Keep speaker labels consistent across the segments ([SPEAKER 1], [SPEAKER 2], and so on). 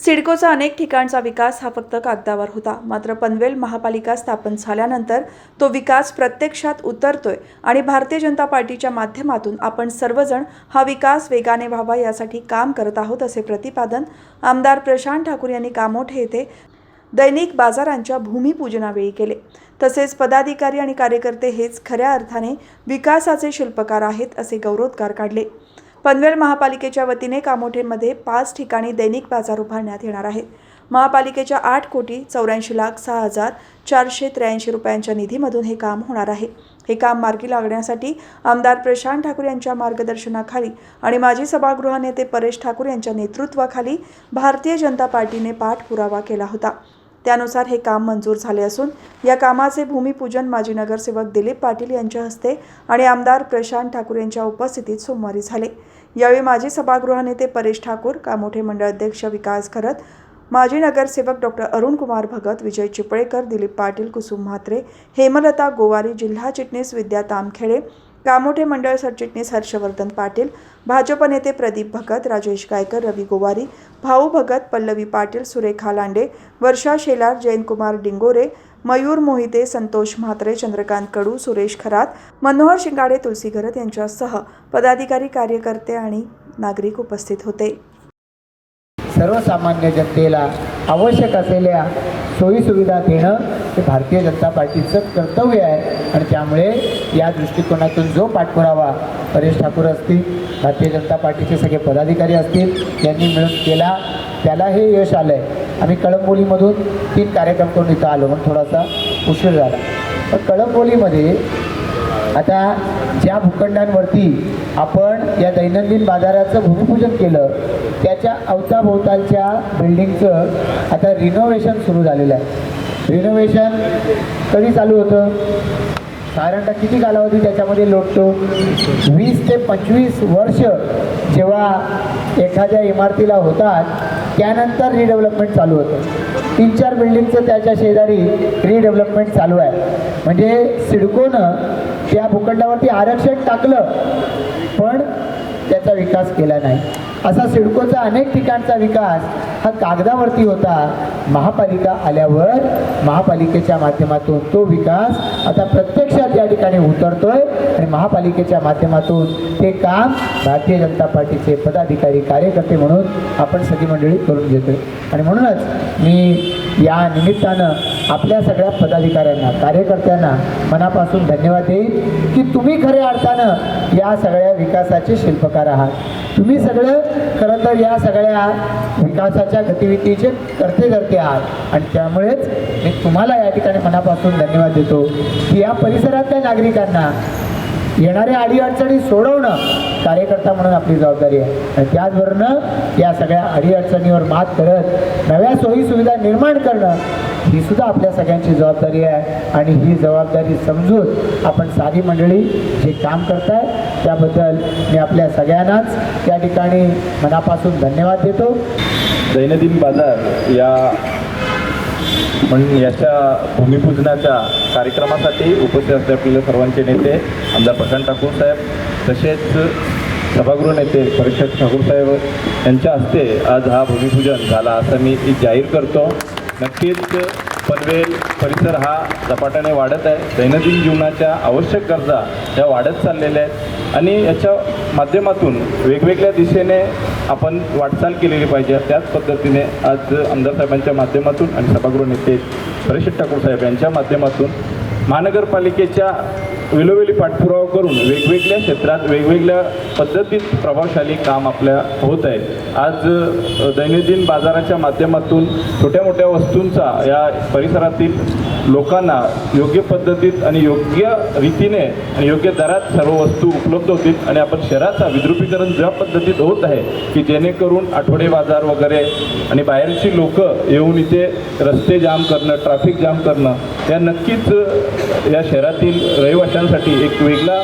[SPEAKER 1] सिडकोचा अनेक ठिकाणचा विकास हा फक्त कागदावर होता. मात्र पनवेल महापालिका स्थापन झाल्यानंतर तो विकास प्रत्यक्षात उतरतोय आणि भारतीय जनता पार्टीच्या माध्यमातून आपण सर्वजण हा विकास वेगाने व्हावा यासाठी काम करत आहोत असे प्रतिपादन आमदार प्रशांत ठाकूर यांनी कामोठे येथे दैनिक बाजारांच्या भूमिपूजनावेळी केले. तसेच पदाधिकारी आणि कार्यकर्ते हेच खऱ्या अर्थाने विकासाचे शिल्पकार आहेत असे गौरवोद्गार काढले. पनवेल महापालिकेच्या वतीने कामोठेमध्ये पाच ठिकाणी दैनिक बाजार उभारण्यात येणार आहे. महापालिकेच्या आठ कोटी चौऱ्याऐंशी लाख सहा हजार चारशे त्र्याऐंशी रुपयांच्या निधीमधून हे काम होणार आहे. हे काम मार्गी लागण्यासाठी आमदार प्रशांत ठाकूर यांच्या मार्गदर्शनाखाली आणि माजी सभागृह नेते परेश ठाकूर यांच्या नेतृत्वाखाली भारतीय जनता पार्टीने पाठपुरावा केला होता. त्यानुसार हे काम मंजूर झाले असून या कामाचे भूमिपूजन माजी नगरसेवक दिलीप पाटील यांच्या हस्ते आणि आमदार प्रशांत ठाकूर यांच्या उपस्थितीत सोमवारी झाले. यावेळी माजी सभागृह नेते परेश ठाकूर कामोठे मंडळ अध्यक्ष विकास खरत माजी नगरसेवक डॉक्टर अरुण कुमार भगत विजय चिपळेकर दिलीप पाटील कुसुम म्हात्रे हेमलता गोवारी जिल्हा चिटणीस विद्या तामखेडे कामोठे मंडळ सरचिटणीस हर्षवर्धन पाटील भाजप नेते प्रदीप भगत राजेश गायकर रवी गोवारी भाऊ भगत पल्लवी पाटील सुरेखा लांडे वर्षा शेलार जयंतकुमार डिंगोरे मयूर मोहिते संतोष म्हात्रे चंद्रकांत कडू सुरेश खरात मनोहर शिंगाडे तुलसी घरत यांच्यासह पदाधिकारी कार्यकर्ते आणि नागरिक उपस्थित होते.
[SPEAKER 2] सर्वसामान्य जनतेला आवश्यक असलेल्या सोयीसुविधा देणं हे भारतीय जनता पार्टीचं कर्तव्य आहे. आणि त्यामुळे या दृष्टिकोनातून जो पाठपुरावा परेश ठाकूर असतील भारतीय जनता पार्टीचे सगळे पदाधिकारी असतील यांनी मिळून केला त्याला हे यश आलं आहे आम्ही कळंबोलीमधून तीन कार्यक्रम करून इथं आलो म्हणून थोडासा उशीर झाला. पण कळंबोलीमध्ये आता ज्या भूखंडांवरती आपण या दैनंदिन बाजाराचं भूमिपूजन केलं त्याच्या अवताभोवतालच्या बिल्डिंगचं आता रिनोव्हेशन सुरू झालेलं आहे. रिनोव्हेशन कधी चालू होतं? साधारणतः किती कालावधी त्याच्यामध्ये लोटतो? वीस ते पंचवीस वर्ष जेव्हा एखाद्या इमारतीला होतात त्यानंतर रिडेव्हलपमेंट चालू होतं. तीन चार बिल्डिंगचं त्याच्या शेजारी रिडेव्हलपमेंट चालू आहे. म्हणजे सिडकोनं त्या भूखंडावरती आरक्षण टाकलं पण त्याचा विकास केला नाही. असा सिडकोचा अनेक ठिकाणचा विकास हा कागदावरती होता. महापालिका आल्यावर महापालिकेच्या माध्यमातून तो विकास आता प्रत्यक्षात या ठिकाणी उतरतोय आणि महापालिकेच्या माध्यमातून ते काम भारतीय जनता पार्टीचे पदाधिकारी कार्यकर्ते म्हणून आपण सगळी मंडळी करून घेतोय. आणि म्हणूनच मी या निमित्तानं आपल्या सगळ्या पदाधिकाऱ्यांना कार्यकर्त्यांना मनापासून धन्यवाद देईन की तुम्ही खऱ्या अर्थानं या सगळ्या विकासाचे शिल्पकार आहात. तुम्ही सगळं खरं तर या सगळ्या विकासाच्या गतिविधीचे करते धरते आहात. आणि त्यामुळेच मी तुम्हाला या ठिकाणी मनापासून धन्यवाद देतो की या परिसरातल्या नागरिकांना येणाऱ्या अडीअडचणी सोडवणं कार्यकर्ता म्हणून आपली जबाबदारी आहे. आणि त्याचबरोबर या सगळ्या अडीअडचणीवर मात करत नव्या सोयीसुविधा निर्माण करणं ही सुद्धा आपल्या सगळ्यांची जबाबदारी आहे. आणि ही जबाबदारी समजून आपण सारी मंडळी जे काम करताय त्याबद्दल मी आपल्या सगळ्यांनाच त्या ठिकाणी मनापासून धन्यवाद देतो.
[SPEAKER 3] दैनंदिन बाजार या म्हणून याच्या भूमिपूजनाच्या कार्यक्रमासाठी उपस्थित असले आपले सर्वांचे नेते आमदार प्रशांत ठाकूर साहेब तसेच सभागृह नेते परीक्षक ठाकूर साहेब यांच्या हस्ते आज हा भूमिपूजन झाला असं मी जाहीर करतो. नक्कीच पनवेल परिसर हा झपाट्याने वाढत आहे. दैनंदिन जीवनाच्या आवश्यक गरजा ह्या वाढत चाललेल्या आहेत. आणि याच्या माध्यमातून वेगवेगळ्या दिशेने आपण वाटचाल केलेली पाहिजे. त्याच पद्धतीने आज आमदार साहेबांच्या माध्यमातून आणि सभागृह नेते परेश ठाकूर साहेब यांच्या माध्यमातून महानगरपालिकेच्या वेळोवेळी पाठपुरावा करून वेगवेगळ्या क्षेत्रात वेगवेगळ्या पद्धतीत प्रभावशाली काम आपल्या होत आहे आज दैनंदिन बाजाराच्या माध्यमातून छोट्या मोठ्या वस्तूंचा या परिसरातील लोकांना योग्य पद्धतीत आणि योग्य रीतीने आणि योग्य दरात सर्व वस्तू उपलब्ध होतील आणि आपण शहराचा विद्रुपीकरण ज्या पद्धतीत होत आहे की जेणेकरून आठवडे बाजार वगैरे आणि बाहेरची लोक येऊन इथे रस्ते जाम करणं ट्रॅफिक जाम करणं या नक्कीच या शहरातील रहिवाशांसाठी एक वेगळा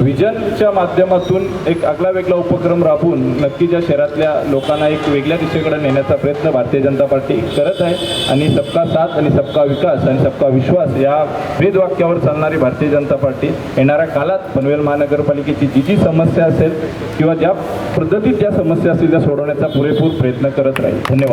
[SPEAKER 3] विजनच्या माध्यमातून एक आगला वेगळा उपक्रम राबवून नक्कीच या शहरातल्या लोकांना एक वेगळ्या दिशेकडे नेण्याचा प्रयत्न भारतीय जनता पार्टी करत आहे आणि सबका साथ आणि सबका विकास आणि सबका विश्वास या वेदवाक्यावर चालणारी भारतीय जनता पार्टी येणाऱ्या काळात पनवेल महानगरपालिकेची जी जी समस्या असेल किंवा ज्या पद्धतीत ज्या समस्या असतील त्या सोडवण्याचा पुरेपूर प्रयत्न करत राहील. धन्यवाद.